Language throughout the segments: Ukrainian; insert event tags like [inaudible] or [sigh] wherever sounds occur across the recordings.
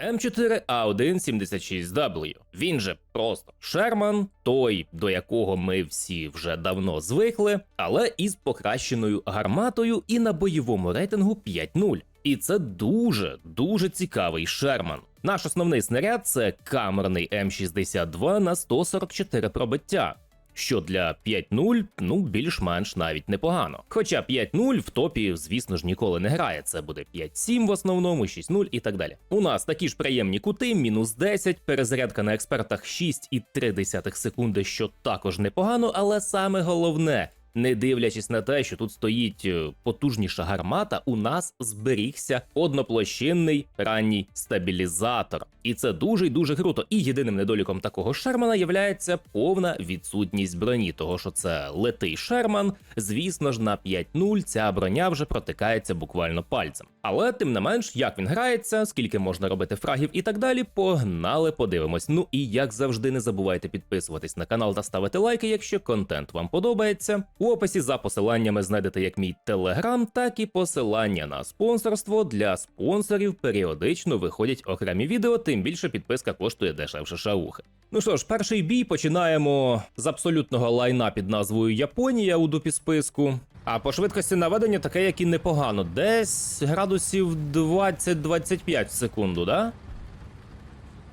М4А176W. Він же просто Шерман, той, до якого ми всі вже давно звикли, але із покращеною гарматою і на бойовому рейтингу 5.0. І це дуже дуже цікавий Шерман. Наш основний снаряд це камерний М62 на 144 пробиття. Що для 5.0, ну більш-менш навіть непогано. Хоча 5.0 в топі, звісно ж, ніколи не грає. Це буде 5.7 в основному, 6.0 і так далі. У нас такі ж приємні кути, мінус 10, перезарядка на експертах 6,3 секунди, що також непогано, але саме головне. Не дивлячись на те, що тут стоїть е, потужніша гармата, у нас зберігся одноплощинний ранній стабілізатор. І це дуже й дуже круто. І єдиним недоліком такого Шермана являється повна відсутність броні, того що це летий Шерман. Звісно ж, на 5.0 ця броня вже протикається буквально пальцем. Але тим не менш, як він грається, скільки можна робити фрагів і так далі, погнали, подивимось. Ну і як завжди, не забувайте підписуватись на канал та ставити лайки, якщо контент вам подобається. У описі за посиланнями знайдете як мій телеграм, так і посилання на спонсорство. Для спонсорів періодично виходять окремі відео, тим більше підписка коштує дешевше шаухи. Ну що ж, перший бій починаємо з абсолютного лайна під назвою Японія у дупі списку. А по швидкості наведення таке, як і непогано. Десь градусів 20-25 в секунду, да?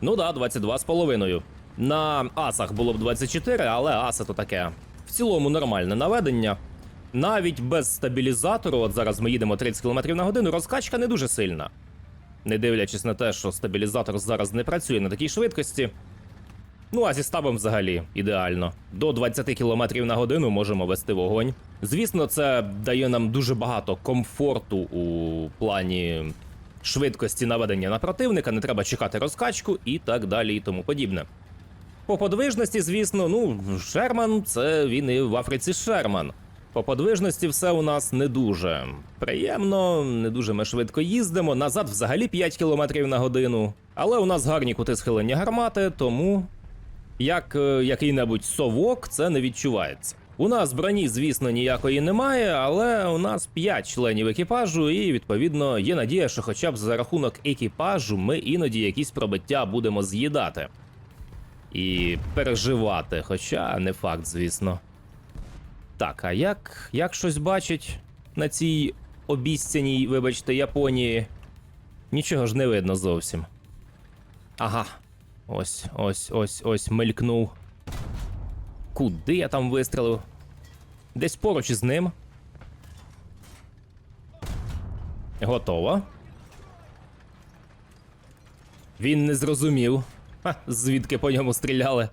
Ну да, 22 з половиною. На асах було б 24, але аси то таке. В цілому нормальне наведення. Навіть без стабілізатору, от зараз ми їдемо 30 км на годину, розкачка не дуже сильна. Не дивлячись на те, що стабілізатор зараз не працює на такій швидкості. Ну а зі стабом взагалі ідеально. До 20 км на годину можемо вести вогонь. Звісно, це дає нам дуже багато комфорту у плані швидкості наведення на противника, не треба чекати розкачку і так далі, і тому подібне. По подвижності, звісно, ну, Шерман це він і в Африці Шерман. По подвижності все у нас не дуже приємно, не дуже ми швидко їздимо. Назад взагалі 5 км на годину. Але у нас гарні кути схилення гармати, тому як е, який-небудь совок це не відчувається. У нас броні, звісно, ніякої немає, але у нас 5 членів екіпажу, і відповідно є надія, що хоча б за рахунок екіпажу ми іноді якісь пробиття будемо з'їдати і переживати, хоча не факт, звісно. Так, а як, як щось бачить на цій обіцяній, вибачте, Японії? Нічого ж не видно зовсім. Ага. Ось, ось, ось, ось мелькнув. Куди я там вистрелив? Десь поруч із ним. Готово. Він не зрозумів. Ха, звідки по ньому стріляли.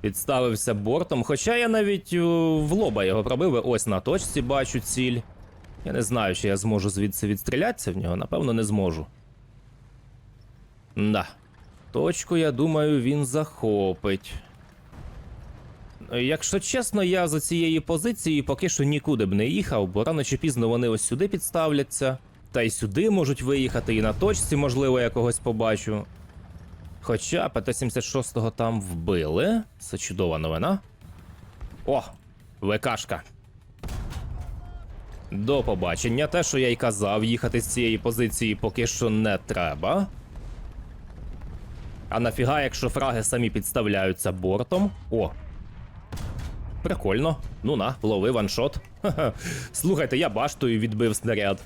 Підставився бортом, хоча я навіть в лоба його пробив. Ось на точці бачу ціль. Я не знаю, чи я зможу звідси відстрілятися в нього, напевно, не зможу. Да. Точку, я думаю, він захопить. Якщо чесно, я за цієї позиції поки що нікуди б не їхав, бо рано чи пізно вони ось сюди підставляться. Та й сюди можуть виїхати, і на точці, можливо, я когось побачу. Хоча ПТ-76 там вбили. Це чудова новина. О, ВКшка. До побачення. Те, що я й казав, їхати з цієї позиції поки що не треба. А нафіга, якщо фраги самі підставляються бортом. О. Прикольно. Ну на, лови ваншот. Слухайте, я баштою відбив снаряд.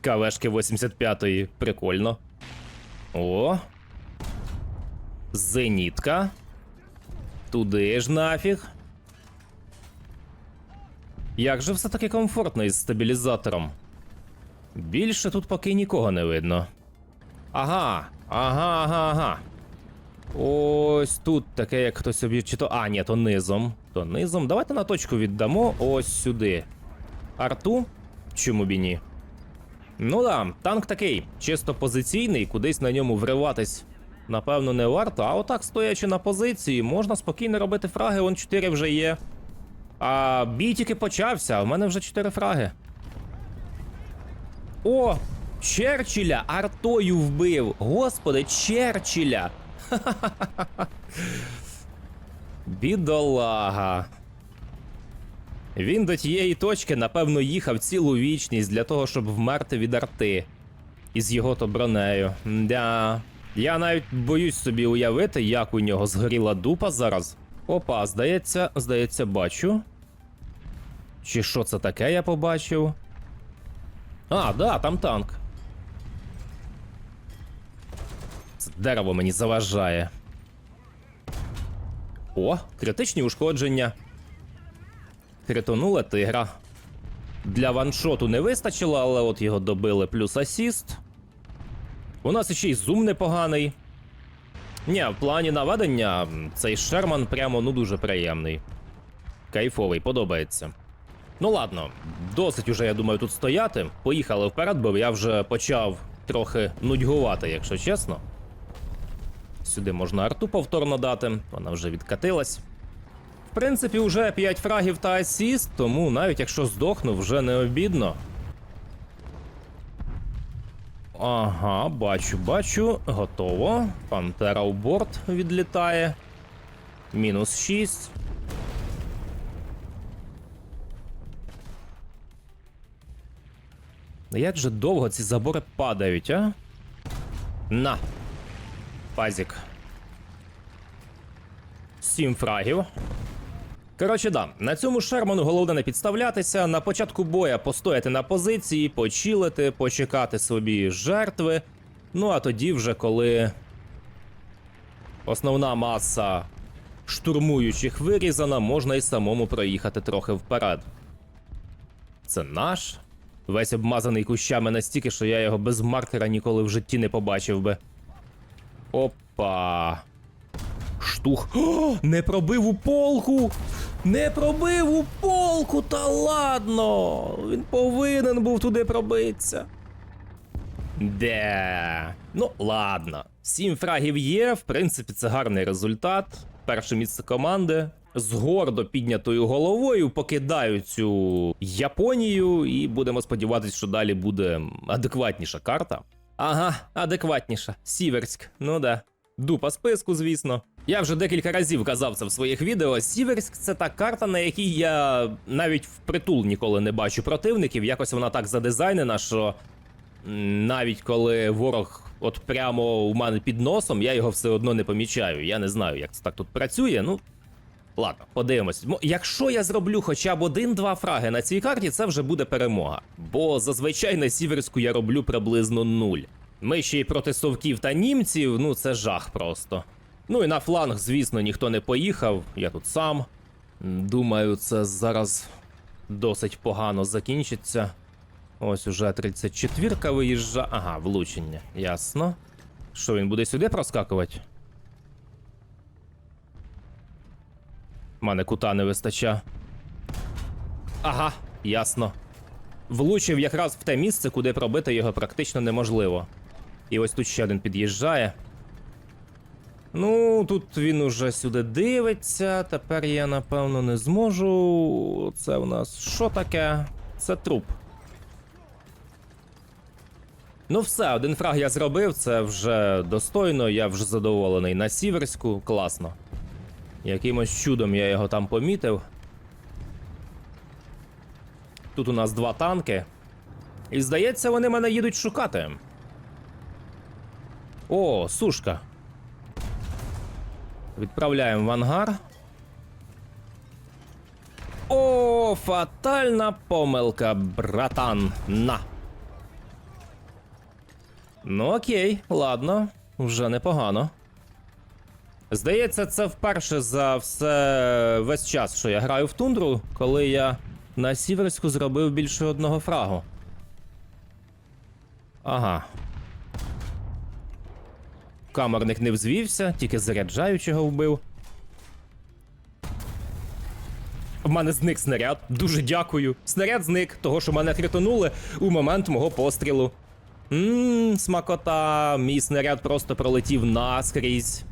КВшки 85-ї. Прикольно. О. Зенітка. Туди ж нафіг. Як же все таки комфортно із стабілізатором? Більше тут поки нікого не видно. Ага, ага, ага, ага. Ось тут таке, як хтось собі. Чи то. А, ні, то низом. То низом. Давайте на точку віддамо ось сюди. Арту? Чому б і ні? Ну да, танк такий, чисто позиційний, кудись на ньому вриватись. Напевно, не варто, а отак, стоячи на позиції, можна спокійно робити фраги, вон 4 вже є. А бій тільки почався, а в мене вже 4 фраги. О! Черчилля артою вбив! Господи, Черчилля! [laughs] Бідолага. Він до тієї точки, напевно, їхав цілу вічність для того, щоб вмерти від арти. із його то бронею. Да. Я навіть боюсь собі уявити, як у нього згоріла дупа зараз. Опа, здається, здається, бачу. Чи що це таке я побачив? А, да, там танк. Це дерево мені заважає. О, критичні ушкодження. Критонула тигра. Для ваншоту не вистачило, але от його добили плюс асіст. У нас ще й зум непоганий. Ні, в плані наведення цей Шерман прямо ну дуже приємний. Кайфовий, подобається. Ну ладно, досить уже, я думаю, тут стояти. Поїхали вперед, бо я вже почав трохи нудьгувати, якщо чесно. Сюди можна арту повторно дати, вона вже відкатилась. В принципі, вже 5 фрагів та асіст, тому навіть якщо здохну, вже не обідно. Ага, бачу, бачу. Готово. Пантера у борт відлітає. Мінус 6. Як же довго ці забори падають, а? На. Пазік. Сім фрагів. Коротше, да, на цьому Шерману головне не підставлятися. На початку боя постояти на позиції, почілити, почекати собі жертви. Ну а тоді, вже коли основна маса штурмуючих вирізана, можна й самому проїхати трохи вперед. Це наш. Весь обмазаний кущами настільки, що я його без маркера ніколи в житті не побачив би. Опа. Штух. О, не пробив у полку! Не пробив у полку, та ладно! Він повинен був туди пробитися. Де. Ну, ладно. Сім фрагів є, в принципі, це гарний результат. Перше місце команди. З гордо піднятою головою покидаю цю Японію, і будемо сподіватися, що далі буде адекватніша карта. Ага, адекватніша. Сіверськ, ну да. Дупа списку, звісно. Я вже декілька разів казав це в своїх відео. Сіверськ це та карта, на якій я навіть впритул ніколи не бачу противників. Якось вона так задизайнена, що навіть коли ворог от прямо у мене під носом, я його все одно не помічаю. Я не знаю, як це так тут працює. Ну, Ладно, подивимось. Якщо я зроблю хоча б один-два фраги на цій карті, це вже буде перемога. Бо зазвичай на сіверську я роблю приблизно нуль. Ми ще й проти совків та німців, ну це жах просто. Ну і на фланг, звісно, ніхто не поїхав, я тут сам. Думаю, це зараз досить погано закінчиться. Ось уже 34-ка виїжджа. Ага, влучення, ясно. Що він буде сюди проскакувати? У мене кута не вистача. Ага, ясно. Влучив якраз в те місце, куди пробити його практично неможливо. І ось тут ще один під'їжджає. Ну, тут він уже сюди дивиться. Тепер я напевно не зможу. Це у нас що таке? Це труп. Ну, все, один фраг я зробив, це вже достойно, я вже задоволений на сіверську, класно. Якимось чудом я його там помітив. Тут у нас два танки. І здається, вони мене їдуть шукати. О, сушка. Відправляємо в ангар. О, фатальна помилка, братан. На. Ну окей, ладно, вже непогано. Здається, це вперше за все весь час, що я граю в тундру, коли я на сіверську зробив більше одного фрагу. Ага. Камерник не взвівся, тільки заряджаючого вбив. В мене зник снаряд. Дуже дякую. Снаряд зник, того що мене критонули у момент мого пострілу. Ммм, смакота, мій снаряд просто пролетів наскрізь.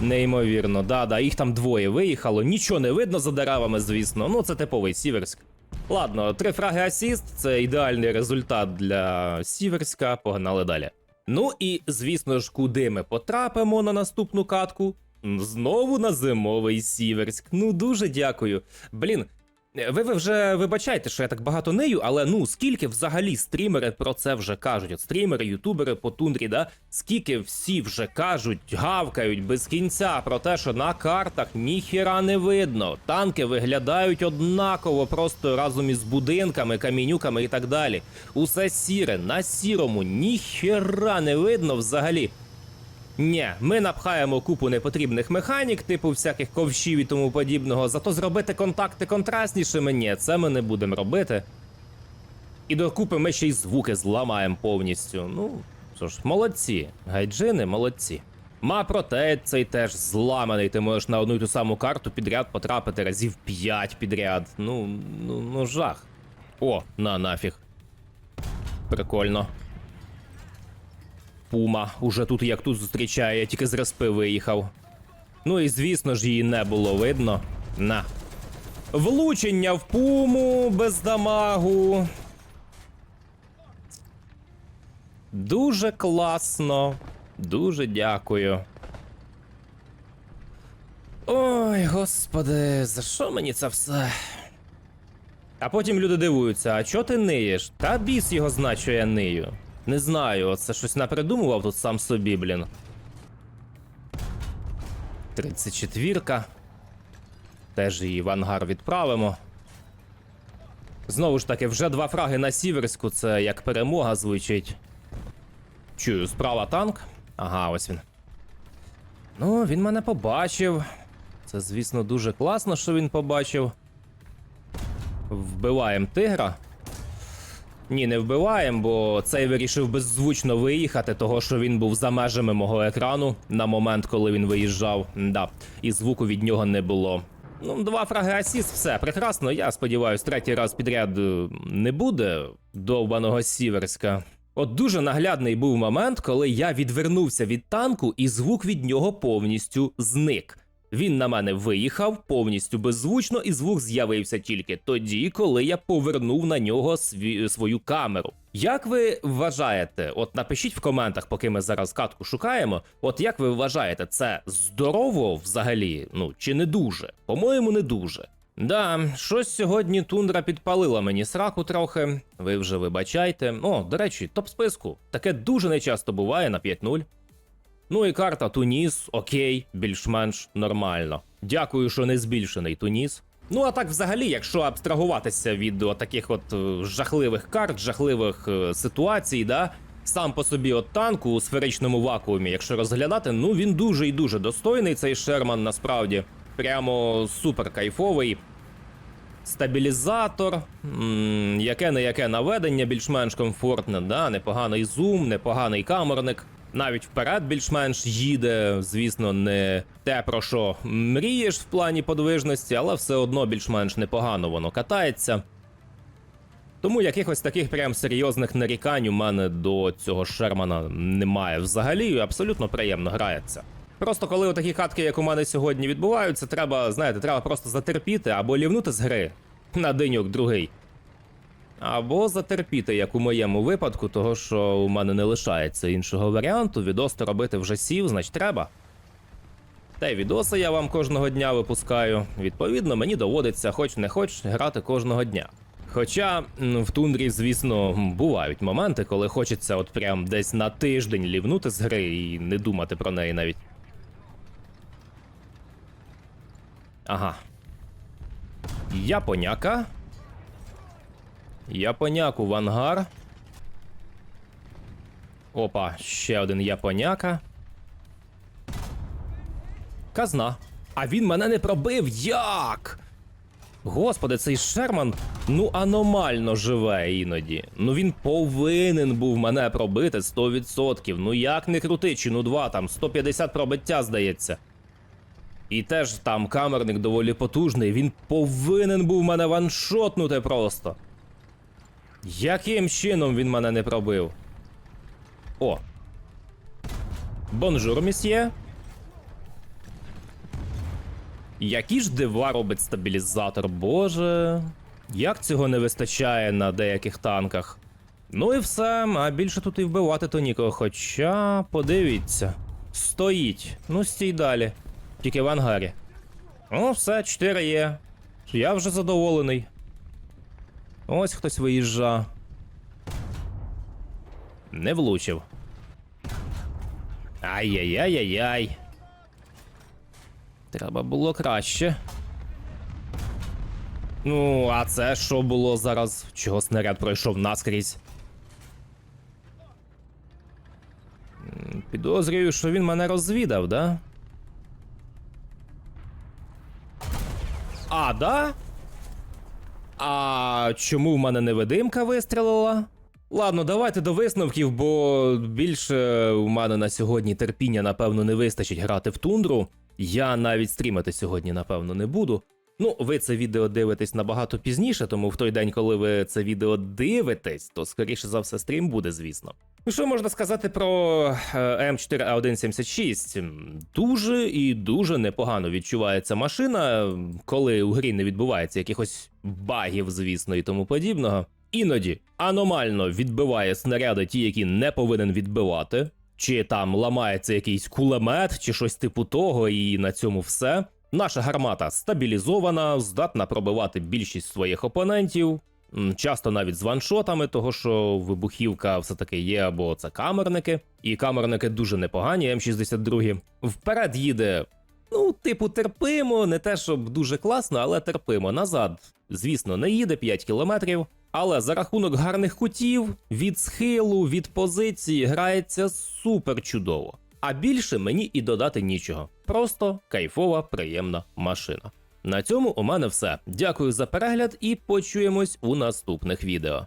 Неймовірно, да-да, їх там двоє виїхало, нічого не видно за деревами, звісно. Ну, це типовий Сіверськ. Ладно, три фраги асіст це ідеальний результат для Сіверська. Погнали далі. Ну і звісно ж, куди ми потрапимо на наступну катку? Знову на зимовий Сіверськ. Ну дуже дякую. Блін, Ви, ви вже вибачайте, що я так багато нею, але ну скільки взагалі стрімери про це вже кажуть? От стрімери, ютубери по тундрі, да? Скільки всі вже кажуть, гавкають без кінця про те, що на картах ніхіра не видно. Танки виглядають однаково, просто разом із будинками, камінюками і так далі. Усе сіре, на сірому, ніхіра не видно взагалі. Ні, ми напхаємо купу непотрібних механік, типу всяких ковшів і тому подібного. Зато зробити контакти контрастнішими, ні, це ми не будемо робити. І докупи ми ще й звуки зламаємо повністю. Ну, що ж, молодці, гайджини, молодці. Мапротет цей теж зламаний, ти можеш на одну й ту саму карту підряд потрапити разів 5 підряд. Ну, ну, ну жах. О, на нафіг. Прикольно. Пума уже тут як тут зустрічає, тільки з респи виїхав. Ну і звісно ж її не було видно. На. Влучення в пуму без дамагу. Дуже класно. Дуже дякую. Ой, господи, за що мені це все? А потім люди дивуються, а чого ти ниєш? Та біс його зна, що я нию. Не знаю, це щось напридумував тут сам собі, блін. 34-ка. Теж її в ангар відправимо. Знову ж таки, вже два фраги на сіверську, це як перемога звучить. Чую, справа танк. Ага, ось він. Ну, він мене побачив. Це, звісно, дуже класно, що він побачив. Вбиваємо тигра. Ні, не вбиваємо, бо цей вирішив беззвучно виїхати, того що він був за межами мого екрану на момент, коли він виїжджав. Да. І звуку від нього не було. Ну, два фраги асіст, все прекрасно. Я сподіваюся, третій раз підряд е, не буде довбаного сіверська. От дуже наглядний був момент, коли я відвернувся від танку, і звук від нього повністю зник. Він на мене виїхав повністю беззвучно, і звук з'явився тільки тоді, коли я повернув на нього сві- свою камеру. Як ви вважаєте, от напишіть в коментах, поки ми зараз катку шукаємо. От як ви вважаєте, це здорово взагалі? Ну чи не дуже? По-моєму, не дуже. Да, щось сьогодні тундра підпалила мені сраку трохи. Ви вже вибачайте. О, до речі, топ списку. Таке дуже нечасто буває на 5-0. Ну і карта Туніс, окей, більш-менш нормально. Дякую, що не збільшений Туніс. Ну а так, взагалі, якщо абстрагуватися від таких от е, жахливих карт, жахливих е, ситуацій, да. Сам по собі от танку у сферичному вакуумі, якщо розглядати, ну він дуже і дуже достойний, цей Шерман насправді. Прямо супер кайфовий. Стабілізатор, яке не яке наведення, більш-менш комфортне, да? непоганий зум, непоганий камерник. Навіть вперед більш-менш їде, звісно, не те, про що мрієш в плані подвижності, але все одно більш-менш непогано воно катається. Тому якихось таких прям серйозних нарікань у мене до цього Шермана немає взагалі, абсолютно приємно грається. Просто коли отакі катки, як у мене сьогодні, відбуваються, треба, знаєте, треба просто затерпіти або лівнути з гри на деньок другий. Або затерпіти, як у моєму випадку, того що у мене не лишається іншого варіанту, відос робити вже сів, значить треба. Та й відоси я вам кожного дня випускаю. Відповідно, мені доводиться, хоч не хоч, грати кожного дня. Хоча в тундрі, звісно, бувають моменти, коли хочеться от прям десь на тиждень лівнути з гри і не думати про неї навіть. Ага. Японяка. Японяку в ангар. Опа, ще один японяка. Казна. А він мене не пробив. Як? Господи, цей Шерман ну аномально живе іноді. Ну він повинен був мене пробити 100%. Ну як не крути, чи ну 2, там 150 пробиття, здається. І теж там камерник доволі потужний, він повинен був мене ваншотнути просто. Яким чином він мене не пробив? О. Бонжур, місьє. Які ж дива робить стабілізатор, боже. Як цього не вистачає на деяких танках? Ну і все, а більше тут і вбивати то нікого. Хоча, подивіться. Стоїть. Ну стій далі. Тільки в ангарі. Ну, все, 4 є. Я вже задоволений. Ось хтось виїжджа. Не влучив. Ай-яй-яй-яй-яй. Треба було краще. Ну, а це що було зараз? Чого снаряд пройшов наскрізь? Підозрюю, що він мене розвідав, да? А, да? А чому в мене невидимка вистрілила? Ладно, давайте до висновків, бо більше у мене на сьогодні терпіння, напевно, не вистачить грати в тундру. Я навіть стрімати сьогодні, напевно, не буду. Ну, ви це відео дивитесь набагато пізніше, тому в той день, коли ви це відео дивитесь, то скоріше за все стрім буде, звісно. Ну, що можна сказати про е, М4А176? Дуже і дуже непогано відчувається машина, коли у грі не відбувається якихось багів, звісно, і тому подібного. Іноді аномально відбиває снаряди, ті, які не повинен відбивати, чи там ламається якийсь кулемет, чи щось типу того, і на цьому все. Наша гармата стабілізована, здатна пробивати більшість своїх опонентів. Часто навіть з ваншотами, того що вибухівка все-таки є, або це камерники, і камерники дуже непогані, М62. Вперед їде, ну, типу, терпимо, не те, щоб дуже класно, але терпимо. Назад, звісно, не їде 5 кілометрів. Але за рахунок гарних кутів, від схилу, від позиції грається супер чудово. А більше мені і додати нічого. Просто кайфова, приємна машина. На цьому у мене все. Дякую за перегляд і почуємось у наступних відео.